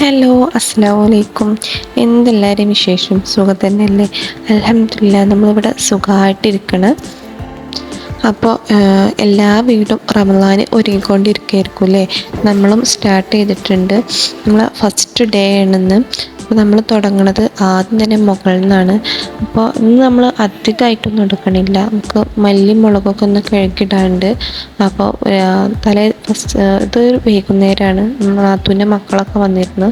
Hello അസ്സാം വലൈക്കും എന്തെല്ലാവരും വിശേഷം? സുഖം തന്നെയല്ലേ? അലഹമില്ല നമ്മളിവിടെ സുഖമായിട്ടിരിക്കണം. അപ്പോൾ എല്ലാ വീടും റമദാൻ ഒരുങ്ങിക്കൊണ്ടിരിക്കുകയായിരിക്കും അല്ലേ നമ്മളും സ്റ്റാർട്ട് ചെയ്തിട്ടുണ്ട്. നമ്മൾ ഫസ്റ്റ് ഡേ ആണെന്ന്. അപ്പോൾ നമ്മൾ തുടങ്ങുന്നത് ആദ്യം തന്നെ മുകളിൽ നിന്നാണ്. അപ്പോൾ ഇന്ന് നമ്മൾ അധികമായിട്ടൊന്നും എടുക്കണില്ല. നമുക്ക് മല്ലി മുളകൊക്കെ ഒന്ന് കഴുകിയിടാണ്ട് അപ്പോൾ തലേ ഫസ്റ്റ് ഇത് വൈകുന്നേരമാണ്. നാത്തൂന്റെ മക്കളൊക്കെ വന്നിരുന്നു.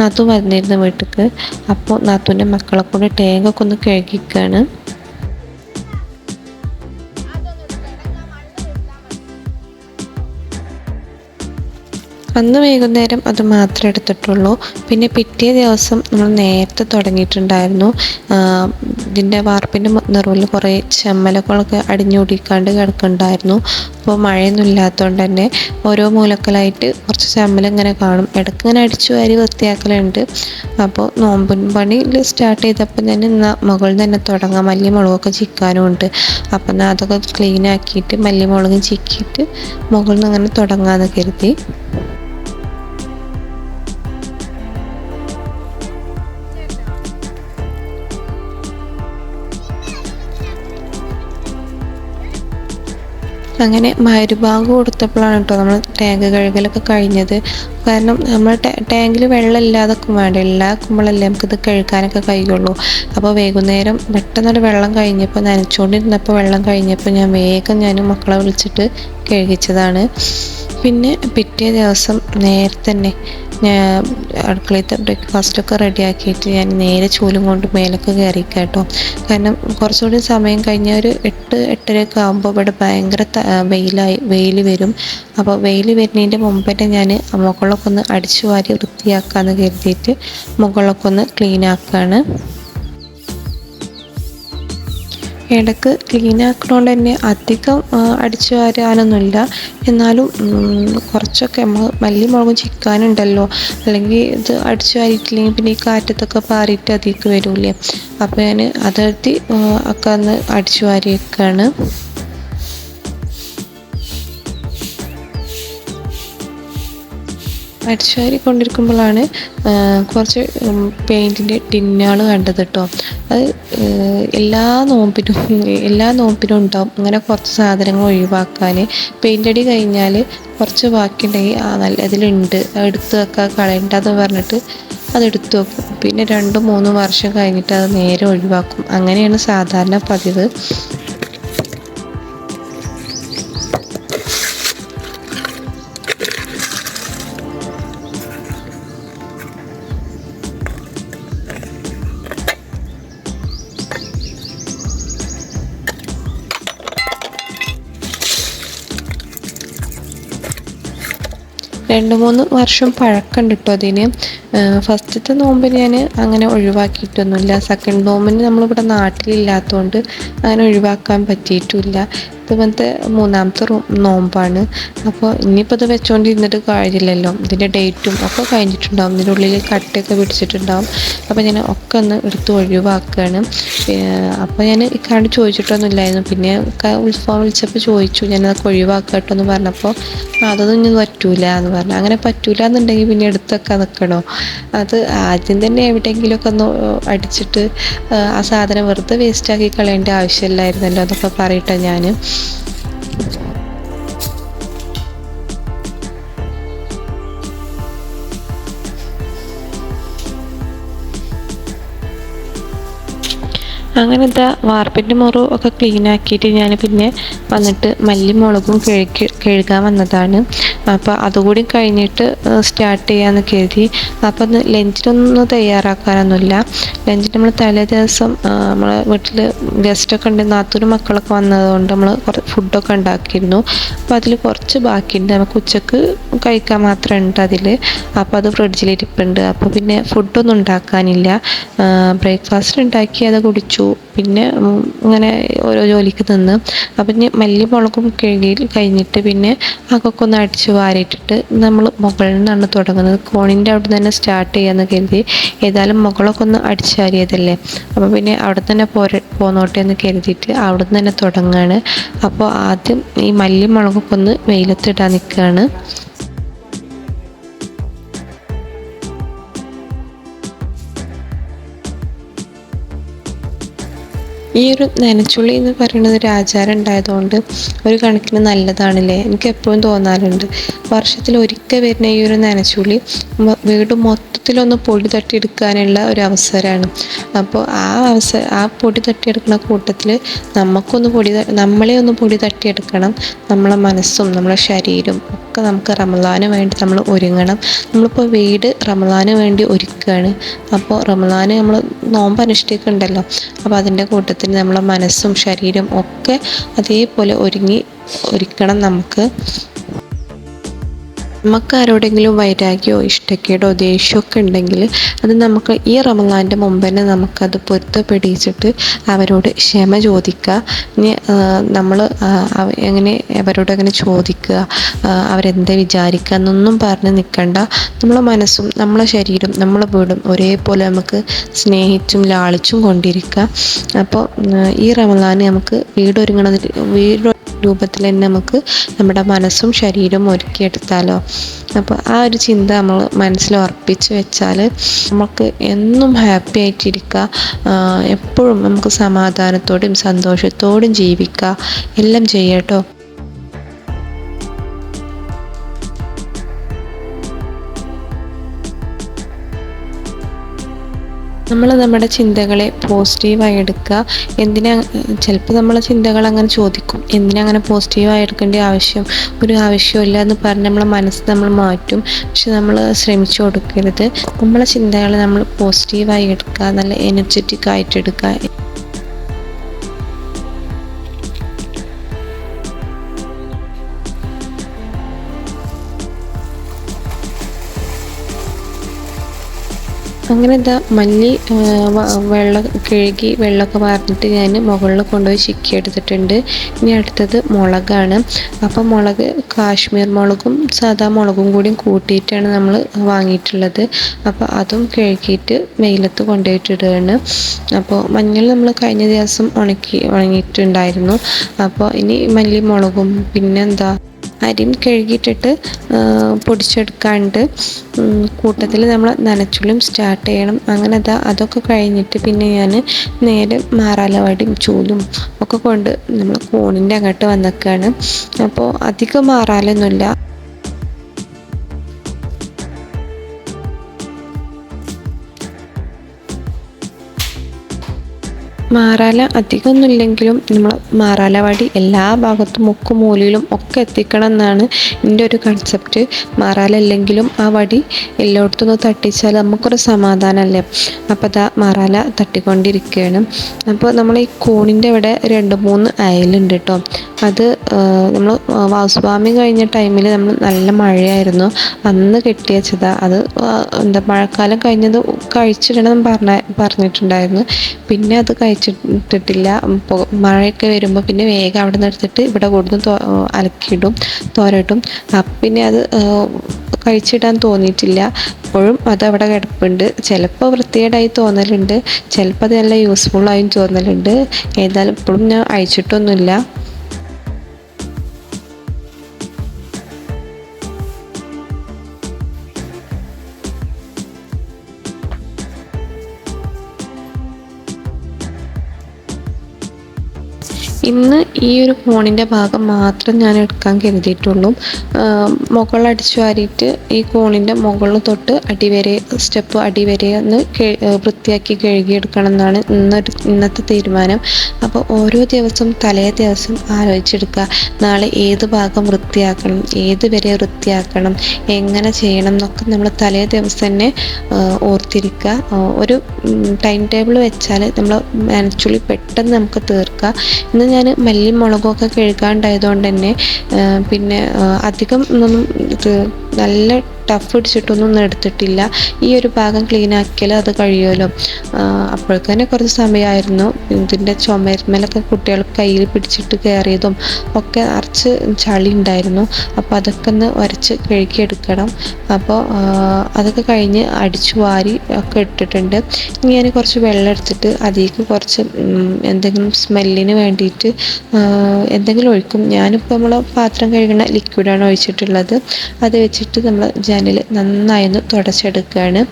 നാത്തു വന്നിരുന്നു വീട്ടിലേക്ക് അപ്പോൾ നാത്തൂന്റെ മക്കളെ കൂടെ ടേങ്കൊക്കെ ഒന്ന് കഴുകിക്കുകയാണ് അന്ന് വൈകുന്നേരം അത് മാത്രമേ എടുത്തിട്ടുള്ളൂ. പിന്നെ പിറ്റേ ദിവസം നമ്മൾ നേരത്തെ തുടങ്ങിയിട്ടുണ്ടായിരുന്നു. ഇതിന്റെ വാർപ്പിന്റെ നിറവിൽ കുറേ ചെമ്മലകളൊക്കെ അടിഞ്ഞുകൂടിക്കാണ്ട് കിടക്കുന്നുണ്ടായിരുന്നു. അപ്പോൾ മഴയൊന്നും ഇല്ലാത്തതുകൊണ്ട് തന്നെ ഓരോ മൂലക്കലായിട്ട് കുറച്ച് ചെമ്മല ഇങ്ങനെ കാണും. ഇടയ്ക്ക് ഇങ്ങനെ അടിച്ചു വാരി വൃത്തിയാക്കലുണ്ട്. അപ്പോൾ നോമ്പൻ പണി സ്റ്റാർട്ട് ചെയ്തപ്പോൾ തന്നെ മുകളിൽ തന്നെ തുടങ്ങാം. മല്ലിമുളകൊക്കെ ചിക്കാനും ഉണ്ട് അപ്പം എന്നാൽ അതൊക്കെ ക്ലീൻ ആക്കിയിട്ട് മല്ലിമുളക് ചിക്കിയിട്ട് മുകളിൽ നിന്ന് അങ്ങനെ തുടങ്ങാമെന്ന് കരുതി. അങ്ങനെ മരുഭാഗം കൊടുത്തപ്പോഴാണ് കേട്ടോ നമ്മൾ ടാങ്ക് കഴുകലൊക്കെ കഴിഞ്ഞത്. കാരണം നമ്മൾ ടാങ്കിൽ വെള്ളം ഇല്ലാതെ വേണ്ട. കുമ്പളല്ലേ നമുക്കിത് കഴുകാനൊക്കെ കഴിയുള്ളൂ. അപ്പോൾ വൈകുന്നേരം പെട്ടെന്നൊരു വെള്ളം കഴിഞ്ഞപ്പോൾ നനച്ചുകൊണ്ടിരുന്നപ്പോൾ വെള്ളം കഴിഞ്ഞപ്പോൾ ഞാൻ വേഗം ഞാൻ മക്കളെ വിളിച്ചിട്ട് കഴുകിച്ചതാണ്. പിന്നെ പിറ്റേ ദിവസം നേരത്തെ തന്നെ ഞാൻ അടുക്കളത്തെ ബ്രേക്ക്ഫാസ്റ്റൊക്കെ റെഡിയാക്കിയിട്ട് ഞാൻ നേരെ ചൂലും കൊണ്ട് മേലൊക്കെ കയറി കേട്ടോ കാരണം കുറച്ചുകൂടി സമയം കഴിഞ്ഞ ഒരു എട്ട് എട്ടരയൊക്കെ ആകുമ്പോൾ ഇവിടെ ഭയങ്കര വെയിലായി വെയിൽ വരും. അപ്പോൾ വെയിൽ വരുന്നതിന്റെ മുമ്പ് തന്നെ ഞാൻ മുകളിലൊക്കെ ഒന്ന് അടിച്ചു വാരി വൃത്തിയാക്കാമെന്ന് കരുതിയിട്ട് മുകളിലൊക്കെ ഒന്ന് ക്ലീൻ ആക്കുകയാണ് ഇടയ്ക്ക് ക്ലീൻ ആക്കണോണ്ട് തന്നെ അധികം അടിച്ചു വാരാനൊന്നുമില്ല. എന്നാലും കുറച്ചൊക്കെ മല്ലി മുളകും ചിക്കാനുണ്ടല്ലോ. അല്ലെങ്കിൽ ഇത് അടിച്ചു വാരിയിട്ടില്ലെങ്കിൽ പിന്നെ ഈ കാറ്റത്തൊക്കെ പാറിയിട്ട് അതിലേക്ക് വരൂലേ അപ്പോൾ ഞാൻ അതെടുത്തി ഒക്കെ ഒന്ന് അടിച്ചു വാരി വെക്കുകയാണ് അടിച്ചുവാരി കൊണ്ടിരിക്കുമ്പോഴാണ് കുറച്ച് പെയിന്റിന്റെ ടിന്നുകൾ കണ്ടത് കേട്ടോ അത് എല്ലാ നോമ്പിനും എല്ലാ നോമ്പിനും ഉണ്ടാവും. അങ്ങനെ കുറച്ച് സാധനങ്ങൾ ഒഴിവാക്കാൻ പെയിന്റ് അടി കഴിഞ്ഞാൽ കുറച്ച് ബാക്കിയുണ്ടെങ്കിൽ ആ നല്ല അതിലുണ്ട് എടുത്ത് വെക്കാൻ കളയണ്ടെന്ന് പറഞ്ഞിട്ട് അത് എടുത്തു വെക്കും. പിന്നെ രണ്ടും മൂന്നും വർഷം കഴിഞ്ഞിട്ട് അത് നേരെ ഒഴിവാക്കും. അങ്ങനെയാണ് സാധാരണ പതിവ്. രണ്ട് മൂന്ന് വർഷം പഴക്കമുണ്ട് കേട്ടോ അതിന്. ഫസ്റ്റത്തെ നോമ്പിന് ഞാൻ അങ്ങനെ ഒഴിവാക്കിയിട്ടൊന്നുമില്ല. സെക്കൻഡ് നോമ്പിന് നമ്മളിവിടെ നാട്ടിലില്ലാത്തതുകൊണ്ട് അങ്ങനെ ഒഴിവാക്കാൻ പറ്റിയിട്ടില്ല. ഇതുപോലത്തെ മൂന്നാമത്തെ നോമ്പാണ്. അപ്പോൾ ഇനിയിപ്പോൾ ഇത് വെച്ചുകൊണ്ടിരുന്നിട്ട് കാര്യമില്ലല്ലോ. ഇതിന്റെ ഡേറ്റും ഒക്കെ കഴിഞ്ഞിട്ടുണ്ടാവും. ഇതിന്റെ ഉള്ളിൽ കട്ടയൊക്കെ പിടിച്ചിട്ടുണ്ടാവും. അപ്പോൾ ഞാൻ ഒക്കെ ഒന്ന് എടുത്ത് ഒഴിവാക്കുകയാണ് അപ്പോൾ ഞാൻ ഇക്കാണ്ട് ചോദിച്ചിട്ടൊന്നുമില്ലായിരുന്നു. പിന്നെ ഫോൺ വിളിച്ചപ്പോൾ ചോദിച്ചു ഞാനതൊക്കെ ഒഴിവാക്കട്ടോ എന്ന് പറഞ്ഞപ്പോൾ അതൊന്നും ഇനി പറ്റൂല എന്ന് പറഞ്ഞു. അങ്ങനെ പറ്റൂല എന്നുണ്ടെങ്കിൽ പിന്നെ എടുത്തൊക്കെ നിൽക്കണോ അത് ആദ്യം തന്നെ എവിടെയെങ്കിലുമൊക്കെ ഒന്ന് അടിച്ചിട്ട് ആ സാധനം വെറുതെ വേസ്റ്റാക്കി കളയേണ്ട ആവശ്യമില്ലായിരുന്നല്ലോ എന്നൊക്കെ പറയട്ടെ ഞാൻ അങ്ങനെ എന്താ വാർപ്പിന്റെ മുറു ഒക്കെ ക്ലീൻ ആക്കിയിട്ട് ഞാൻ പിന്നെ വന്നിട്ട് മല്ലിമുളകും കഴുകി കഴുകാൻ വന്നതാണ്. അപ്പോൾ അതുകൂടി കഴിഞ്ഞിട്ട് സ്റ്റാർട്ട് ചെയ്യാമെന്ന് കരുതി. ഒന്ന് ലഞ്ചിനൊന്നും തയ്യാറാക്കാനൊന്നുമില്ല. ലഞ്ചിന് നമ്മൾ തലേ ദിവസം നമ്മളെ വീട്ടിൽ ഗസ്റ്റൊക്കെ ഉണ്ട് നാത്തൂരും മക്കളൊക്കെ വന്നതുകൊണ്ട് നമ്മൾ കുറച്ച് ഫുഡൊക്കെ ഉണ്ടാക്കിയിരുന്നു. അപ്പോൾ അതിൽ കുറച്ച് ബാക്കിയുണ്ട്. നമുക്ക് ഉച്ചയ്ക്ക് കഴിക്കാൻ മാത്രമേ ഉണ്ട് അതിൽ അപ്പോൾ അത് ഫ്രിഡ്ജിലിരിപ്പുണ്ട്. അപ്പോൾ പിന്നെ ഫുഡൊന്നും ഉണ്ടാക്കാനില്ല. ബ്രേക്ക്ഫാസ്റ്റ് ഉണ്ടാക്കി അത് കുടിച്ചു. പിന്നെ ഇങ്ങനെ ഓരോ ജോലിക്ക് നിന്ന്. അപ്പം പിന്നെ മല്ലി മുളകും കഴുകി കഴിഞ്ഞിട്ട് പിന്നെ അതൊക്കെ ഒന്ന് അടിച്ച് വാരിയിട്ടിട്ട് നമ്മൾ മുകളിൽ നിന്നാണ് തുടങ്ങുന്നത്. കോണിന്റെ അവിടെ തന്നെ സ്റ്റാർട്ട് ചെയ്യാമെന്ന് കരുതി. ഏതായാലും മുകളൊക്കെ ഒന്ന് അടിച്ചാരിയതല്ലേ? അപ്പോൾ പിന്നെ അവിടെ തന്നെ പോര പോന്നോട്ടെ എന്ന് കരുതിയിട്ട് അവിടെ നിന്ന് തന്നെ തുടങ്ങുകയാണ് അപ്പോൾ ആദ്യം ഈ മല്ലി മുളകൊക്കെ ഒന്ന് വെയിലത്തിടാൻ നിൽക്കുകയാണ് ഈ ഒരു നനച്ചുള്ളി എന്ന് പറയുന്നത് ഒരു ആചാരം ഉണ്ടായതുകൊണ്ട് ഒരു കണക്കിന് നല്ലതാണല്ലേ? എനിക്ക് എപ്പോഴും തോന്നാറുണ്ട്. വർഷത്തിൽ ഒരിക്കൽ വരുന്ന ഈ ഒരു നനച്ചുള്ളി വീട് മൊത്തത്തിലൊന്ന് പൊടി തട്ടിയെടുക്കാനുള്ള ഒരു അവസരമാണ്. അപ്പോൾ ആ അവസരം ആ പൊടി തട്ടിയെടുക്കുന്ന കൂട്ടത്തിൽ നമുക്കൊന്ന് പൊടി നമ്മളെ ഒന്ന് പൊടി തട്ടിയെടുക്കണം. നമ്മളെ മനസ്സും നമ്മളെ ശരീരം ഒക്കെ നമുക്ക് റമലാന് വേണ്ടി നമ്മൾ ഒരുങ്ങണം. നമ്മളിപ്പോൾ വീട് റമലാന് വേണ്ടി ഒരുക്കുകയാണ്. അപ്പോൾ റമലാന് നമ്മൾ നോമ്പ് അനുഷ്ഠിക്കുന്നുണ്ടല്ലോ അപ്പോൾ അതിന്റെ കൂട്ടത്തിൽ നമ്മളെ മനസ്സും ശരീരം ഒക്കെ അതേപോലെ ഒരുങ്ങി ഒരുക്കണം നമുക്ക്. നമുക്ക് ആരോടെങ്കിലും വൈരാഗ്യമോ ഇഷ്ടക്കേടോ ദേഷ്യമൊക്കെ ഉണ്ടെങ്കിൽ അത് നമുക്ക് ഈ റമലാന്റെ മുമ്പ് തന്നെ നമുക്കത് പൊരുത്തപ്പെടിച്ചിട്ട് അവരോട് ക്ഷമ ചോദിക്കുക. ഇനി നമ്മൾ എങ്ങനെ അവരോട് അങ്ങനെ ചോദിക്കുക അവരെന്താ വിചാരിക്കുക എന്നൊന്നും പറഞ്ഞ് നിൽക്കണ്ട. നമ്മളെ മനസ്സും നമ്മളെ ശരീരം നമ്മളെ വീടും ഒരേപോലെ നമുക്ക് സ്നേഹിച്ചും ലാളിച്ചും കൊണ്ടിരിക്കുക. അപ്പോൾ ഈ റമലാൻ നമുക്ക് വീടൊരുങ്ങണ വീട് രൂപത്തിൽ തന്നെ നമുക്ക് നമ്മുടെ മനസ്സും ശരീരവും ഒരുക്കിയെടുത്താലോ? അപ്പോൾ ആ ഒരു ചിന്ത നമ്മൾ മനസ്സിൽ ഉറപ്പിച്ച് വെച്ചാൽ നമുക്ക് എന്നും ഹാപ്പി ആയിട്ടിരിക്കുക. എപ്പോഴും നമുക്ക് സമാധാനത്തോടും സന്തോഷത്തോടും ജീവിക്കുക. എല്ലാം ചെയ്യട്ടോ നമ്മൾ നമ്മുടെ ചിന്തകളെ പോസിറ്റീവായി എടുക്കുക. എന്തിനാ ചിലപ്പോൾ നമ്മളെ ചിന്തകൾ അങ്ങനെ ചോദിക്കും. എന്തിനാ അങ്ങനെ പോസിറ്റീവായി എടുക്കേണ്ട ആവശ്യം? ഒരു ആവശ്യമില്ല എന്ന് പറഞ്ഞ് നമ്മളെ മനസ്സ് നമ്മൾ മാറ്റും. പക്ഷെ നമ്മൾ ശ്രമിച്ചു കൊടുക്കരുത്. നമ്മളെ ചിന്തകളെ നമ്മൾ പോസിറ്റീവായി എടുക്കുക. നല്ല എനർജറ്റിക് ആയിട്ട് എടുക്കുക. അങ്ങനെ എന്താ മല്ലി വെള്ളം കഴുകി വെള്ളമൊക്കെ വാർന്നിട്ട് ഞാൻ മുകളിൽ കൊണ്ടുപോയി ചിക്കി എടുത്തിട്ടുണ്ട്. ഇനി അടുത്തത് മുളകാണ്. അപ്പം മുളക് കാശ്മീർ മുളകും സാധാ മുളകും കൂടി കൂട്ടിയിട്ടാണ് നമ്മൾ വാങ്ങിയിട്ടുള്ളത്. അപ്പോൾ അതും കഴുകിയിട്ട് വെയിലത്ത് കൊണ്ടുപോയിട്ടിടുകയാണ്. അപ്പോൾ മഞ്ഞൾ നമ്മൾ കഴിഞ്ഞ ദിവസം ഉണക്കി ഉണങ്ങിയിട്ടുണ്ടായിരുന്നു. അപ്പോൾ ഇനി മല്ലി മുളകും പിന്നെന്താ അരിയും കഴുകിയിട്ടിട്ട് പൊടിച്ചെടുക്കാണ്ട് കൂട്ടത്തിൽ നമ്മൾ നനച്ചുള്ളിയും സ്റ്റാർട്ട് ചെയ്യണം. അങ്ങനെ അതാ അതൊക്കെ കഴിഞ്ഞിട്ട് പിന്നെ ഞാൻ നേരെ മാറാലവാടിയും ചൂലും ഒക്കെ കൊണ്ട് നമ്മൾ കോണിന്റെ അങ്ങോട്ട് വന്നേക്കാണ്. അപ്പോൾ അധികം മാറാലൊന്നുമില്ല. മാറാല അധികമൊന്നുമില്ലെങ്കിലും നമ്മൾ മാറാലവാടി എല്ലാ ഭാഗത്തും മുക്കും മൂലയിലും ഒക്കെ എത്തിക്കണം എന്നാണ് എന്റെ ഒരു കൺസെപ്റ്റ് മാറാല ഇല്ലെങ്കിലും ആ വടി എല്ലായിടത്തും ഒന്ന് തട്ടിച്ചാൽ നമുക്കൊരു സമാധാനമല്ലേ? അപ്പോൾ അതാ മാറാല തട്ടിക്കൊണ്ടിരിക്കുകയാണ്. അപ്പോൾ നമ്മൾ ഈ കൂണിന്റെ ഇവിടെ രണ്ട് മൂന്ന് അയലുണ്ട് കേട്ടോ. അത് നമ്മൾ വാസുവാമി കഴിഞ്ഞ ടൈമിൽ നമ്മൾ നല്ല മഴയായിരുന്നു. അന്ന് കെട്ടിയച്ചതാ അത് എന്താ മഴക്കാലം കഴിഞ്ഞത് കഴിച്ചിടണം പറഞ്ഞ പറഞ്ഞിട്ടുണ്ടായിരുന്നു. പിന്നെ അത് കഴിച്ചിട്ടിട്ടില്ല മഴയൊക്കെ വരുമ്പോൾ പിന്നെ വേഗം അവിടെ നിന്ന് എടുത്തിട്ട് ഇവിടെ കൊടുന്ന് അലക്കിയിടും തോരട്ടും പിന്നെ അത് കഴിച്ചിടാൻ തോന്നിയിട്ടില്ല. അപ്പോഴും അത് അവിടെ കിടപ്പുണ്ട്. ചിലപ്പോൾ വൃത്തികേടായി തോന്നലുണ്ട്. ചിലപ്പോൾ അത് നല്ല യൂസ്ഫുള്ളായും തോന്നലുണ്ട്. ഏതായാലും ഇപ്പോഴും ഞാൻ അയച്ചിട്ടൊന്നുമില്ല ഇന്ന് ഈ ഒരു കോണിന്റെ ഭാഗം മാത്രം ഞാൻ എടുക്കാൻ കരുതിയിട്ടുള്ളൂ. മുകളടിച്ചു വാരിയിട്ട് ഈ കോണിന്റെ മുകളിൽ തൊട്ട് അടിവരെ സ്റ്റെപ്പ് അടിവരെ ഒന്ന് വൃത്തിയാക്കി കഴുകിയെടുക്കണം എന്നാണ് ഇന്നൊരു ഇന്നത്തെ തീരുമാനം. അപ്പോൾ ഓരോ ദിവസം തലേ ദിവസം ആലോചിച്ചെടുക്കുക. നാളെ ഏത് ഭാഗം വൃത്തിയാക്കണം ഏത് വരെ വൃത്തിയാക്കണം എങ്ങനെ ചെയ്യണം എന്നൊക്കെ നമ്മൾ തലേ ദിവസം തന്നെ ഓർത്തിരിക്കുക. ഒരു ടൈം ടേബിൾ വെച്ചാൽ നമ്മൾ ആക്ച്വലി പെട്ടെന്ന് നമുക്ക് തീർക്കുക ഇന്ന് ഞാൻ മല്ലിയും മുളകും ഒക്കെ കഴുകാണ്ടായതുകൊണ്ട് തന്നെ പിന്നെ അധികം ഒന്നും നല്ല ടഫ് പിടിച്ചിട്ടൊന്നും എടുത്തിട്ടില്ല. ഈ ഒരു ഭാഗം ക്ലീൻ ആക്കിയാൽ അത് കഴിയുമല്ലോ. അപ്പോഴേക്ക് തന്നെ കുറച്ച് സമയമായിരുന്നു. ഇതിന്റെ ചുമരുമേലൊക്കെ കുട്ടികൾ കയ്യിൽ പിടിച്ചിട്ട് കയറിയതും ഒക്കെ അരച്ച് ചളി ഉണ്ടായിരുന്നു. അപ്പോൾ അതൊക്കെ ഒന്ന് ഉരച്ച് കഴുകിയെടുക്കണം അപ്പോൾ അതൊക്കെ കഴിഞ്ഞ് അടിച്ചു വാരി ഒക്കെ ഇട്ടിട്ടുണ്ട്. ഇനി ഞാൻ കുറച്ച് വെള്ളം എടുത്തിട്ട് അതിലേക്ക് കുറച്ച് എന്തെങ്കിലും സ്മെല്ലിന് വേണ്ടിയിട്ട് എന്തെങ്കിലും ഒഴിക്കും. ഞാനിപ്പോൾ നമ്മൾ പാത്രം കഴുകുന്ന ലിക്വിഡാണ് ഒഴിച്ചിട്ടുള്ളത്. അത് വെച്ചിട്ട് നമ്മൾ ജനൽ നന്നായി ഒന്ന് തുടച്ചെടുക്കുകയാണ്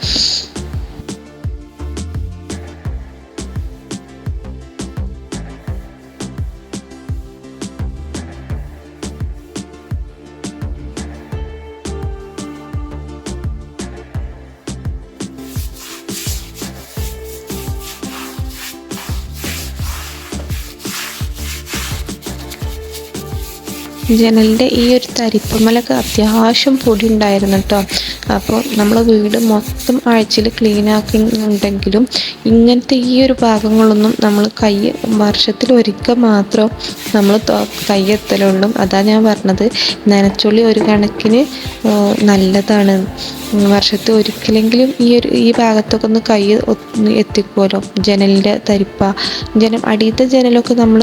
ജനലിന്റെ ഈ ഒരു തരിപ്പമ്മലൊക്കെ അത്യാവശ്യം പൊടി ഉണ്ടായിരുന്നു കേട്ടോ. അപ്പോൾ നമ്മൾ വീട് മൊത്തം ആഴ്ചയിൽ ക്ലീൻ ആക്കുന്നുണ്ടെങ്കിലും ഇങ്ങനത്തെ ഈ ഒരു ഭാഗങ്ങളൊന്നും നമ്മൾ കൈ വർഷത്തിൽ ഒരിക്കൽ മാത്രം നമ്മൾ കൈയെത്തലുള്ളൂ അതാ ഞാൻ പറഞ്ഞത്. നനച്ചുള്ളി ഒരു കണക്കിന് നല്ലതാണ്. വർഷത്തിൽ ഒരിക്കലെങ്കിലും ഈ ഒരു ഈ ഭാഗത്തൊക്കെ ഒന്ന് കൈ എത്തിക്കുമല്ലോ ജനലിന്റെ തരിപ്പ. ജനം അടിയത്തെ ജനലൊക്കെ നമ്മൾ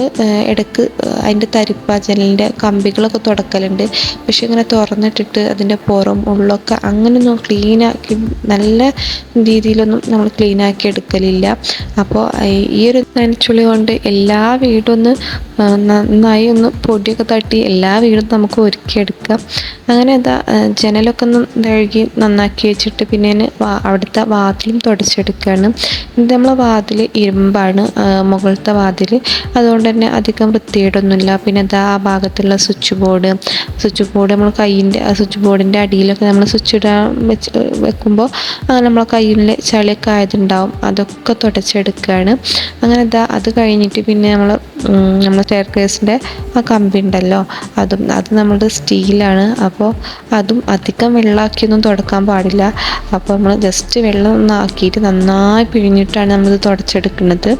ഇടയ്ക്ക് അതിന്റെ തരിപ്പ ജനലിന്റെ കമ്പികളൊക്കെ തുടക്കലുണ്ട്. പക്ഷെ ഇങ്ങനെ തുറന്നിട്ടിട്ട് അതിന്റെ പുറം ഉള്ളൊക്കെ അങ്ങനെയൊന്നും ക്ലീനാക്കി നല്ല രീതിയിലൊന്നും നമ്മൾ ക്ലീനാക്കി എടുക്കലില്ല. അപ്പോൾ ഈ ഒരു നനച്ചുള്ളി കൊണ്ട് എല്ലാ വീടൊന്ന് നന്നായി ഒന്ന് പൊടിയൊക്കെ തട്ടി എല്ലാ വീടും നമുക്ക് ഒരുക്കിയെടുക്കാം. അങ്ങനെ എന്താ ജനലൊക്കെ ഒന്ന് കഴുകി നന്നാക്കി വെച്ചിട്ട് പിന്നെ അവിടുത്തെ വാതിലും തുടച്ചെടുക്കുകയാണ്. ഇത് നമ്മളെ വാതിൽ ഇരുമ്പാണ് മുകളിലത്തെ വാതിൽ അതുകൊണ്ട് തന്നെ അധികം വൃത്തികേടൊന്നുമില്ല. പിന്നെ എന്താ ആ ഭാഗത്തുള്ള സ്വിച്ച് ബോർഡ് സ്വിച്ച് ബോർഡ് നമ്മൾ കയ്യിന്റെ ആ സ്വിച്ച് ബോർഡിന്റെ അടിയിലൊക്കെ നമ്മൾ സ്വിച്ച് ഇടാൻ വെച്ച് വെക്കുമ്പോൾ അങ്ങനെ നമ്മളെ കയ്യിൽ ചളിയൊക്കെ ആയതുണ്ടാവും. അതൊക്കെ തുടച്ചെടുക്കുകയാണ്. അങ്ങനെ എന്താ അത് കഴിഞ്ഞിട്ട് പിന്നെ നമ്മൾ നമ്മൾ സ്റ്റെയർ കേസിന്റെ ആ കമ്പി ഉണ്ടല്ലോ. അതും അത് നമ്മുടെ സ്റ്റീലാണ്. അപ്പോൾ അതും അധികം വെള്ളമാക്കിയൊന്നും തുടക്കാൻ പാടില്ല. അപ്പോൾ നമ്മൾ ജസ്റ്റ് വെള്ളം ഒന്ന് ആക്കിയിട്ട് നന്നായി പിഴിഞ്ഞിട്ടാണ് നമ്മളിത് തുടച്ചെടുക്കുന്നത്.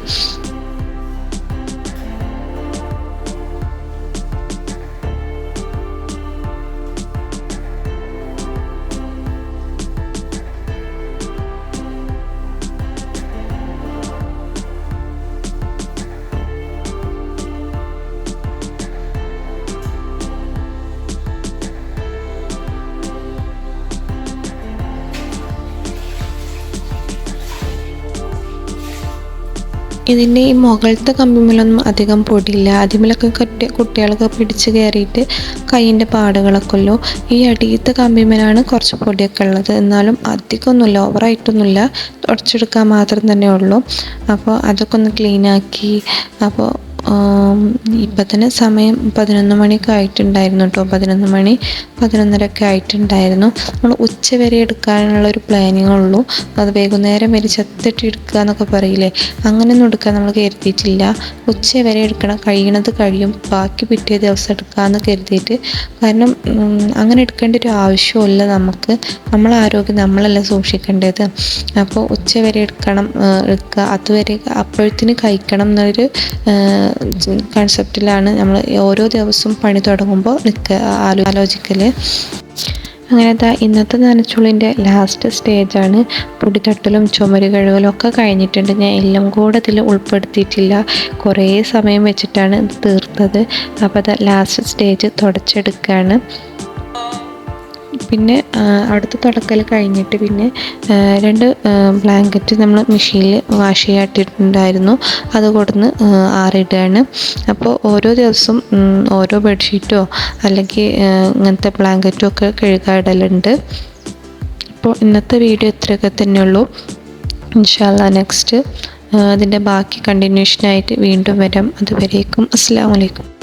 ഇതിന്റെ ഈ മുകളിലത്തെ കമ്പിമേലൊന്നും അധികം പൊടിയില്ല. അതിമേലൊക്കെ കുട്ടി കുട്ടികളൊക്കെ പിടിച്ച് കയറിയിട്ട് കൈയിന്റെ പാടുകളൊക്കെ ഉള്ളൂ. ഈ അടിയത്തെ കമ്പിമേലാണ് കുറച്ച് പൊടിയൊക്കെ ഉള്ളത്. എന്നാലും അധികമൊന്നുമില്ല. ഓവറായിട്ടൊന്നുമില്ല. തുടച്ചെടുക്കാൻ മാത്രം തന്നെ ഉള്ളൂ. അപ്പോൾ അതൊക്കെ ഒന്ന് ക്ലീനാക്കി. അപ്പോൾ ഇപ്പം തന്നെ സമയം പതിനൊന്ന് മണിയൊക്കെ ആയിട്ടുണ്ടായിരുന്നു കേട്ടോ പതിനൊന്ന് മണി പതിനൊന്നരയൊക്കെ ആയിട്ടുണ്ടായിരുന്നു. നമ്മൾ ഉച്ച വരെ എടുക്കാനുള്ള ഒരു പ്ലാനിങ് ഉള്ളൂ. അത് വൈകുന്നേരം വരെ ചത്തിട്ട് എടുക്കുക എന്നൊക്കെ പറയില്ലേ? അങ്ങനെയൊന്നും എടുക്കാൻ നമ്മൾ കരുതിയിട്ടില്ല. ഉച്ച വരെ എടുക്കണം കഴിയണത് കഴിയും. ബാക്കി പിറ്റേ ദിവസം എടുക്കാമെന്ന് കരുതിയിട്ട്. കാരണം അങ്ങനെ എടുക്കേണ്ട ഒരു ആവശ്യമില്ല നമുക്ക്. നമ്മളെ ആരോഗ്യം നമ്മളല്ല സൂക്ഷിക്കേണ്ടത്. അപ്പോൾ ഉച്ച വരെ എടുക്കണം എടുക്കുക. അതുവരെ അപ്പോഴത്തിന് കഴിക്കണം എന്നൊരു കൺസെപ്റ്റിലാണ് നമ്മൾ ഓരോ ദിവസവും പണി തുടങ്ങുമ്പോൾ നിൽക്കുക ആലോ ആലോചിക്കൽ അങ്ങനെ ദാ ഇന്നത്തെ നനച്ചുള്ളിന്റെ ലാസ്റ്റ് സ്റ്റേജാണ് പൊടിത്തട്ടലും ചുമര് കഴുകലും ഒക്കെ കഴിഞ്ഞിട്ടുണ്ട്. ഞാൻ എല്ലാം കൂടെ ഇതിൽ ഉൾപ്പെടുത്തിയിട്ടില്ല. കുറേ സമയം വെച്ചിട്ടാണ് ഇത് തീർത്തത്. അപ്പോൾ അത് ലാസ്റ്റ് സ്റ്റേജ് തുടച്ചെടുക്കുകയാണ് പിന്നെ അടുത്ത തുടക്കൽ കഴിഞ്ഞിട്ട് പിന്നെ രണ്ട് ബ്ലാങ്കറ്റ് നമ്മൾ മെഷീനിൽ വാഷ് ചെയ്യാട്ടിട്ടുണ്ടായിരുന്നു. അത് കൊടുന്ന് ആറിടുകയാണ് അപ്പോൾ ഓരോ ദിവസം ഓരോ ബെഡ്ഷീറ്റോ അല്ലെങ്കിൽ ഇങ്ങനത്തെ ബ്ലാങ്കറ്റോ ഒക്കെ കഴുകാടലുണ്ട്. അപ്പോൾ ഇന്നത്തെ വീഡിയോ ഇത്രയൊക്കെ തന്നെയുള്ളൂ. ഇൻഷാല്ല നെക്സ്റ്റ് അതിന്റെ ബാക്കി കണ്ടിന്യൂഷനായിട്ട് വീണ്ടും വരാം. അതുവരേക്കും അസ്സാം വലൈക്കും